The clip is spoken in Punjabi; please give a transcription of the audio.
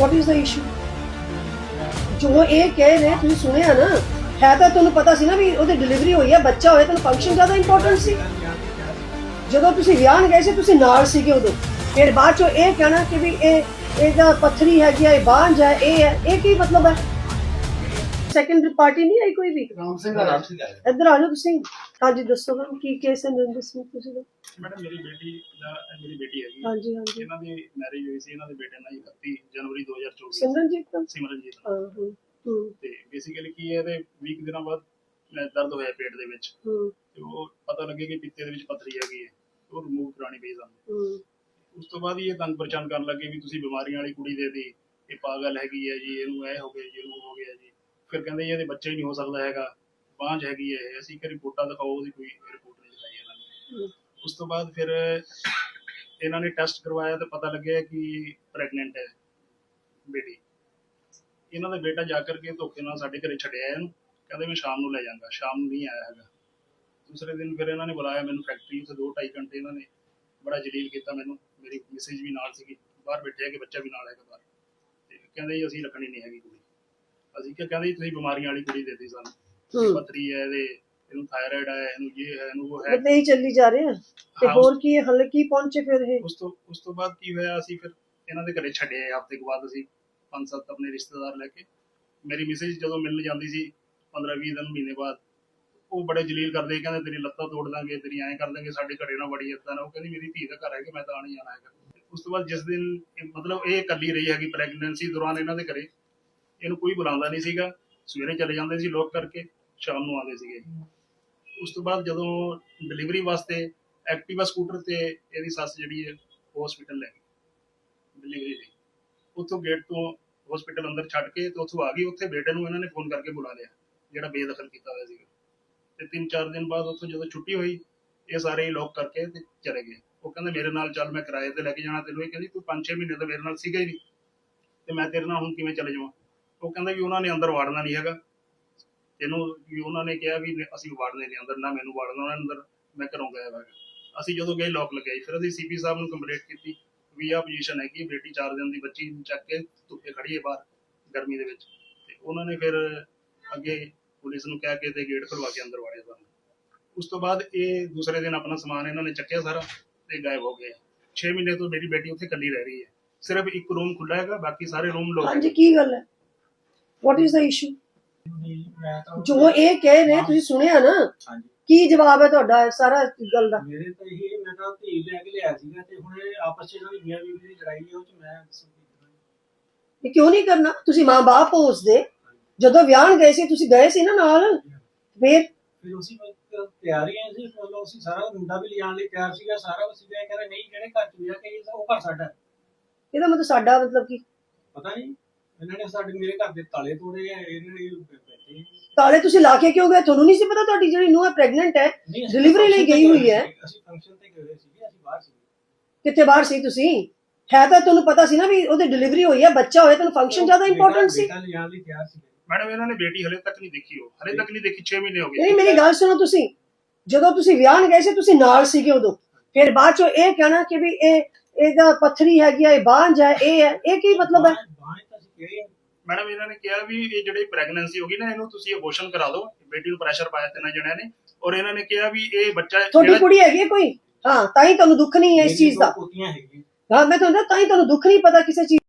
ਵਾਟ ਇਜ਼ ਦਾ ਇਸ਼ੂ ਜੋ ਇਹ ਕਹਿ ਰਹੇ ਤੁਸੀਂ ਸੁਣਿਆ ਨਾ, ਹੈ ਤਾਂ ਤੁਹਾਨੂੰ ਪਤਾ ਸੀ ਨਾ ਵੀ ਉਹਦੀ ਡਿਲੀਵਰੀ ਹੋਈ ਹੈ ਬੱਚਾ ਹੋਇਆ, ਤੁਹਾਨੂੰ ਫੰਕਸ਼ਨ ਜ਼ਿਆਦਾ ਇੰਪੋਰਟੈਂਟ ਸੀ। ਜਦੋਂ ਤੁਸੀਂ ਵਿਆਹ ਗਏ ਸੀ, ਤੁਸੀਂ ਨਾਲ ਸੀਗੇ ਉਦੋਂ। ਫਿਰ ਬਾਅਦ ਚੋਂ ਇਹ ਕਹਿਣਾ ਕਿ ਵੀ ਇਹ ਇਹਦਾ ਪੱਥਰੀ ਹੈਗੀ ਆ, ਇਹ ਬਾਂਝ ਹੈ ਇਹ ਹੈ ਇਹ ਕੀ ਮਤਲਬ ਹੈ ਸੈਕੰਡ ਪਾਰਟੀ ਨਹੀਂ ਆਈ ਕੋਈ ਵੀ? ਰਾਮ ਸਿੰਘ ਦਾ ਇੱਧਰ ਆ ਜਾਓ ਤੁਸੀਂ। ਹਾਂਜੀ ਦੱਸੋ ਮੈਮ ਕੀ ਕੇਸ ਹੈ ਨਰਿੰਦਰ ਸਿੰਘ ਤੁਸੀਂ ਦੱਸੋ। ਮੈਡਮ ਮੇਰੀ ਬੇਟੀ ਦਾ ਮੇਰੀ ਬੇਟੀ ਹੈਗੀ। ਹਾਂਜੀ ਹਾਂਜੀ। ਇਹਨਾਂ ਦੀ ਮੈਰਿਜ ਹੋਈ ਸੀ ਇਹਨਾਂ ਦੇ ਬੇਟੇ ਨਾਲ 31 ਜਨਵਰੀ 2024 ਸਿਮਰਨਜੀਤ ਦਾ ਸਿਮਰਨਜੀਤ ਨਾਲ। ਹਾਂ ਹੂੰ ਤੇ ਬੇਸਿਕਲੀ ਕੀ ਹੈ ਇਹਦੇ 20 ਦਿਨਾਂ ਬਾਅਦ ਦਰਦ ਹੋਇਆ ਪੇਟ ਦੇ ਵਿੱਚ। ਹੂੰ। ਤੇ ਉਹ ਪਤਾ ਲੱਗੇ ਕਿ ਪਿੱਤੇ ਦੇ ਵਿੱਚ ਪੱਥਰੀ ਹੈਗੀ ਹੈ। ਉਹ ਰਿਮੂਵ ਕਰਾਣੀ ਪਈ ਸਾਨੂੰ। ਹੂੰ। ਉਸ ਤੋਂ ਬਾਅਦ ਹੀ ਇਹ ਤੰਗ ਪਰੇਸ਼ਾਨ ਕਰਨ ਲੱਗੇ ਵੀ ਤੁਸੀਂ ਬਿਮਾਰੀਆਂ ਵਾਲੀ ਕੁੜੀ ਦੇ ਦੀ ਇਹ ਪਾਗਲ ਹੈਗੀ ਹੈ ਜੀ ਇਹਨੂੰ ਇਹ ਹੋ ਗਿਆ ਜੀ ਇਹਨੂੰ ਹੋ ਗਿਆ ਜੀ। ਫਿਰ ਕਹਿੰਦੇ ਜੀ ਇਹਦੇ ਬੱਚੇ ਹੀ ਨਹੀਂ ਹੋ ਸਕਦਾ ਹੈਗਾ ਬਾਂਝ ਹੈਗੀ ਹੈ। ਅਸੀਂ ਕਿ ਰਿਪੋਰਟਾਂ ਦਿਖਾਓ ਉਹਦੀ ਕੋਈ ਰਿਪੋਰਟ ਨਹੀਂ ਦਿਖਾਈ ਇਹਨਾਂ ਨੇ ਹੂੰ। ਉਸ ਤੋਂ ਬਾਅਦ ਫਿਰ ਇਹਨਾਂ ਨੇ ਟੈਸਟ ਕਰਵਾਇਆ ਤੇ ਪਤਾ ਲੱਗਿਆ ਕਿ ਪ੍ਰੈਗਨੈਂਟ ਹੈ ਬੇਟੀ ਇਹਨਾਂ ਦਾ ਬੇਟਾ ਜਾ ਕਰਕੇ ਧੋਖੇ ਨਾਲ ਸਾਡੇ ਘਰੇ ਛੱਡਿਆ ਇਹਨੂੰ ਕਹਿੰਦੇ ਮੈਂ ਸ਼ਾਮ ਨੂੰ ਲੈ ਜਾਵਾਂਗਾ ਸ਼ਾਮ ਨੂੰ ਨਹੀਂ ਆਇਆ ਹੈਗਾ ਦੂਸਰੇ ਦਿਨ ਫਿਰ ਇਹਨਾਂ ਨੇ ਬੁਲਾਇਆ ਮੈਨੂੰ ਫੈਕਟਰੀ ਉੱਥੇ 2.5 ਘੰਟੇ ਇਹਨਾਂ ਨੇ ਬੜਾ ਜਲੀਲ ਕੀਤਾ ਮੈਨੂੰ ਮੇਰੀ ਮੈਸੇਜ ਵੀ ਨਾਲ ਸੀਗੀ ਬਾਹਰ ਬੈਠੇ ਕਿ ਬੱਚਾ ਵੀ ਨਾਲ ਹੈਗਾ ਬਾਹਰ ਤੇ ਕਹਿੰਦੇ ਜੀ ਅਸੀਂ ਰੱਖਣੀ ਨਹੀਂ ਹੈਗੀ ਕੁੜੀ ਅਸੀਂ ਕਿਹਾ ਕਹਿੰਦੇ ਤੁਸੀਂ ਬਿਮਾਰੀਆਂ ਵਾਲੀ ਕੁੜੀ ਦੇ ਦਿੱਤੀ ਸਾਨੂੰ। ਹੂੰ। ਪੱਥਰੀ ਹੈ ਇਹਦੇ ਇਹਨੂੰ ਥਾਇਰਾਇਡ ਹੈ ਇਹਨੂੰ ਇਹ ਹੈ ਇਹਨੂੰ ਉਹ ਹੈ। ਬਤੇ ਹੀ ਚੱਲੀ ਜਾ ਰਹੇ ਆ। ਤੇ ਹੋਰ ਕੀ ਹੈ? ਹਲੇ ਕੀ ਪਹੁੰਚੇ ਫਿਰ ਇਹ? ਉਸ ਤੋਂ ਉਸ ਤੋਂ ਬਾਅਦ ਕੀ ਹੋਇਆ? ਅਸੀਂ ਫਿਰ ਇਹਨਾਂ ਦੇ ਘਰੇ ਛੱਡੇ ਹਫ਼ਤੇ ਕੁ ਬਾਅਦ ਅਸੀਂ ਪੰਜ ਸੱਤ ਆਪਣੇ ਰਿਸ਼ਤੇਦਾਰ ਲੈ ਕੇ। ਮੇਰੀ ਮਿਸੇਜ ਜਦੋਂ ਮਿਲਣ ਜਾਂਦੀ ਸੀ 15 20 ਦਿਨ ਮਹੀਨੇ ਬਾਅਦ ਉਹ ਬੜੇ ਜਲੀਲ ਕਰਦੇ ਕਹਿੰਦੇ ਤੇਰੀ ਲੱਤਾਂ ਤੋੜ ਦਾਂਗੇ ਤੇਰੀ ਐਂ ਕਰ ਦਾਂਗੇ ਸਾਡੇ ਘਰੇ ਨਾ ਬੜੀ ਏਦਾਂ ਨਾ। ਉਹ ਕਹਿੰਦੀ ਮੇਰੀ ਧੀ ਦਾ ਘਰ ਹੈ ਕਿ ਮੈਂ ਤਾਂ ਨਹੀਂ ਜਾਣਾ ਹੈਗਾ? ਉਸ ਤੋਂ ਬਾਅਦ ਜਿਸ ਦਿਨ ਮਤਲਬ ਇਹ ਇਕੱਲੀ ਰਹੀ ਹੈਗੀ ਪ੍ਰੈਗਨੈਂਸੀ ਦੌਰਾਨ ਇਹਨਾਂ ਦੇ ਘਰੇ ਇਹਨੂੰ ਕੋਈ ਬੁਲਾਉਂਦਾ ਨਹੀਂ ਸੀਗਾ। ਸਵੇਰੇ ਚਲੇ ਜਾਂਦੇ ਸੀ ਲੋਕ ਕਰਕੇ, ਸ਼ਾਮ ਨੂੰ ਆਉਂਦੇ ਸੀਗੇ ਉਸ ਤੋਂ ਬਾਅਦ ਜਦੋਂ ਡਿਲੀਵਰੀ ਵਾਸਤੇ ਐਕਟਿਵਾ ਸਕੂਟਰ ਤੇ ਇਹਦੀ ਸੱਸ ਜਿਹੜੀ ਹੈ ਹਸਪੀਟਲ ਲੈ ਗਈ। ਡਿਲੀਵਰੀ ਲਈ। ਉੱਥੋਂ ਗੇਟ ਤੋਂ ਹਸਪੀਟਲ ਅੰਦਰ ਛੱਡ ਕੇ ਤੇ ਉੱਥੋਂ ਆ ਗਈ। ਉੱਥੇ ਬੇਟੇ ਨੂੰ ਇਹਨਾਂ ਨੇ ਫੋਨ ਕਰਕੇ ਬੁਲਾ ਲਿਆ, ਜਿਹੜਾ ਬੇਦਖਲ ਕੀਤਾ ਹੋਇਆ ਸੀਗਾ। ਤੇ ਤਿੰਨ ਚਾਰ ਦਿਨ ਬਾਅਦ ਉੱਥੋਂ ਜਦੋਂ ਛੁੱਟੀ ਹੋਈ, ਇਹ ਸਾਰੇ ਹੀ ਲੋਕ ਕਰਕੇ ਤੇ ਚਲੇ ਗਏ। ਉਹ ਕਹਿੰਦੇ, ਮੇਰੇ ਨਾਲ ਚੱਲ, ਮੈਂ ਕਿਰਾਏ ਤੇ ਲੈ ਕੇ ਜਾਣਾ ਤੈਨੂੰ। ਇਹ ਕਹਿੰਦੀ, ਤੂੰ 5-6 ਮਹੀਨੇ ਤਾਂ ਮੇਰੇ ਨਾਲ ਸੀਗਾ ਹੀ ਨਹੀਂ। ਤੇ ਮੈਂ ਤੇਰੇ ਨਾਲ ਹੁਣ ਕਿਵੇਂ ਚਲੇ ਜਾਵਾਂ? ਉਹ ਕਹਿੰਦਾ ਵੀ ਉਹਨਾਂ ਨੇ ਅੰਦਰ ਵਾੜਨਾ ਨਹੀਂ ਹੈਗਾ। ਇਹਨੂੰ ਵੀ ਉਹਨਾਂ ਨੇ ਕਿਹਾ ਵੀ ਅਸੀਂ ਵਾੜਨੇ ਨਹੀਂ, ਅੰਦਰ ਨਾ ਮੈਨੂੰ ਵਾੜਨਾ, ਉਹਨਾਂ ਅੰਦਰ ਮੈਂ ਘਰੋਂ ਗਿਆ। ਵਾ ਅਸੀਂ ਜਦੋਂ ਗਏ ਲੋਕ ਲਗਾਈ। ਫਿਰ ਅਸੀਂ ਸੀਪੀ ਸਾਹਿਬ ਨੂੰ ਕੰਪਲੇਂਟ ਕੀਤੀ ਵੀ ਆਹ ਪੋਜੀਸ਼ਨ ਹੈ ਕਿ ਬੇਟੀ 4 ਦਿਨ ਦੀ ਬੱਚੀ ਨੂੰ ਚੱਕ ਕੇ ਧੁੱਪੇ ਖੜੀ ਹੈ ਬਾਹਰ ਗਰਮੀ ਦੇ ਵਿੱਚ। ਤੇ ਉਹਨਾਂ ਨੇ ਫਿਰ ਅੱਗੇ ਪੁਲਿਸ ਨੂੰ ਕਹਿ ਕੇ ਤੇ ਗੇਟ ਖੁਲਵਾ ਕੇ ਅੰਦਰ ਵਾੜਿਆ ਸਾਨੂੰ। ਉਸ ਤੋਂ ਬਾਅਦ ਇਹ ਦੂਸਰੇ ਦਿਨ ਆਪਣਾ ਸਮਾਨ ਇਹਨਾਂ ਨੇ ਚੱਕਿਆ ਸਾਰਾ ਤੇ ਗਾਇਬ ਹੋ ਗਏ। 6 ਮਹੀਨੇ ਤੋਂ ਮੇਰੀ ਬੇਟੀ ਉੱਥੇ ਇਕੱਲੀ ਰਹਿ ਰਹੀ ਹੈ। ਸਿਰਫ ਇੱਕ ਰੂਮ ਖੁੱਲਾ ਹੈਗਾ, ਬਾਕੀ ਸਾਰੇ ਰੂਮ ਲੋਕ ਹਾਂਜੀ, ਕੀ ਗੱਲ ਹੈ? ਵਾਟ ਇਜ਼ ਦਾ ਇਸ਼ੂ ਮੈਂ ਤਾਂ ਜੋ ਇਹ ਕਹਿ ਰਹੇ ਤੁਸੀਂ ਸੁਣਿਆ ਨਾ? ਹਾਂਜੀ। ਕੀ ਜਵਾਬ ਹੈ ਤੁਹਾਡਾ ਇਸ ਸਾਰਾ ਗੱਲ ਦਾ? ਮੇਰੇ ਤਾਂ ਇਹ ਮੈਂ ਤਾਂ ਧੀ ਲੈ ਕੇ ਲਿਆ ਸੀਗਾ ਤੇ ਹੁਣ ਇਹ ਆਪਸ ਚ ਇਹਨਾਂ ਦੀ ਮੀਆਂ ਬੀਵੀ ਦੀ ਲੜਾਈ ਹੈ ਉਹ ਚ ਮੈਂ। ਇਹ ਕਿਉਂ ਨਹੀਂ ਕਰਨਾ? ਤੁਸੀਂ ਮਾਂ-ਬਾਪ ਹੋ ਉਸਦੇ। ਜਦੋਂ ਵਿਆਹ ਗਏ ਸੀ ਤੁਸੀਂ ਗਏ ਸੀ ਨਾ ਨਾਲ? ਫਿਰ? ਫਿਰ ਉਸੇ ਵਕਤ ਤਿਆਰੀਆਂ ਸੀ ਮਤਲਬ ਅਸੀਂ ਸਾਰਾ ਮੁੰਡਾ ਵੀ ਲਿਜਾਣ ਲਈ ਤਿਆਰ ਸੀਗਾ ਸਾਰਾ ਸੀਗਾ ਇਹ ਕਹਿੰਦਾ ਨਹੀਂ ਜਿਹੜੇ ਘਰ ਚ ਵਿਆਹ ਕਹੀ ਉਹ ਘਰ ਸਾਡਾ। ਇਹਦਾ ਮਤਲਬ ਸਾਡਾ ਮਤਲਬ ਕੀ? ਪਤਾ ਨਹੀਂ। ਇਹਨਾਂ ਨੇ ਸਾਡੇ ਮੇਰੇ ਘਰ ਦੇ ਤਾਲੇ ਤੋੜੇ ਆ ਇਹਨਾਂ ਨੇ ਬੈਠੇ ਤਾਲੇ ਤੁਸੀਂ ਲਾ ਕੇ ਕਿਉਂ ਗਏ? ਤੁਹਾਨੂੰ ਨਹੀਂ ਸੀ ਪਤਾ ਤੁਹਾਡੀ ਜਿਹੜੀ ਨੂੰਹ ਹੈ ਪ੍ਰੈਗਨੈਂਟ ਹੈ? Delivery ਲਈ ਗਈ ਹੋਈ ਹੈ। ਸੀ, ਅਸੀਂ ਫੰਕਸ਼ਨ ਤੇ ਗਏ ਹੋਏ ਸੀਗੇ ਅਸੀਂ ਬਾਹਰ ਸੀਗੇ ਕਿੱਥੇ ਬਾਹਰ ਸੀ ਤੁਸੀਂ? ਹੈ ਤਾਂ ਤੁਹਾਨੂੰ ਪਤਾ ਸੀ ਨਾ ਵੀ ਉਹਦੀ ਡਿਲੀਵਰੀ ਹੋਈ ਹੈ ਬੱਚਾ ਹੋਇਆ ਤੁਹਾਨੂੰ ਫੰਕਸ਼ਨ ਜ਼ਿਆਦਾ ਇੰਪੋਰਟੈਂਟ ਸੀ। ਮੈਡਮ ਇਹਨਾਂ ਨੇ ਬੇਟੀ ਹਲੇ ਤੱਕ ਨਹੀਂ ਦੇਖੀ ਉਹ। ਹਲੇ ਤੱਕ ਨਹੀਂ ਦੇਖੀ 6 ਮਹੀਨੇ ਹੋ ਗਏ। ਨਹੀਂ ਮੇਰੀ ਗੱਲ ਸੁਣੋ ਤੁਸੀਂ। ਜਦੋਂ ਤੁਸੀਂ ਵਿਆਹ ਗਏ ਸੀ ਤੁਸੀਂ ਨਾਲ ਸੀਗੇ ਉਦੋਂ। ਫਿਰ ਬਾਅਦ ਚੋਂ ਇਹ ਕਹਿਣਾ ਕਿ ਵੀ ਇਹ ਇਹਦਾ ਪੱਥਰੀ ਹੈਗੀ ਆ ਇਹ ਬਾਂਝ ਹੈ ਇਹ ਹੈ। ਇਹ ਕੀ ਮਤਲਬ ਹੈ? ਮੈਡਮ ਇਹਨਾਂ ਨੇ ਕਿਹਾ ਵੀ ਇਹ ਜਿਹੜੀ ਪ੍ਰੈਗਨੈਂਸੀ ਹੋ ਗਈ ਨਾ ਇਹਨੂੰ ਤੁਸੀਂ ਅਬੋਰਸ਼ਨ ਕਰਾ ਦਿਓ। ਬੇਟੀ ਨੂੰ ਪ੍ਰੈਸ਼ਰ ਪਾਇਆ ਤਿੰਨਾਂ ਜਣਿਆਂ ਨੇ। ਔਰ ਇਹਨਾਂ ਨੇ ਕਿਹਾ ਵੀ ਇਹ ਬੱਚਾ ਤੁਹਾਡੀ ਕੁੜੀ ਹੈਗੀ ਹੈ ਕੋਈ? ਹਾਂ ਤਾਂ ਹੀ ਤੁਹਾਨੂੰ ਦੁੱਖ ਨਹੀਂ ਹੈ ਇਸ ਚੀਜ਼ ਦਾ। ਹੈਗੀਆਂ। ਹਾਂ ਮੈਂ ਤੁਹਾਨੂੰ ਤਾਂ ਹੀ ਤੁਹਾਨੂੰ ਦੁੱਖ ਨਹੀਂ ਪਤਾ ਕਿਸੇ ਚੀਜ਼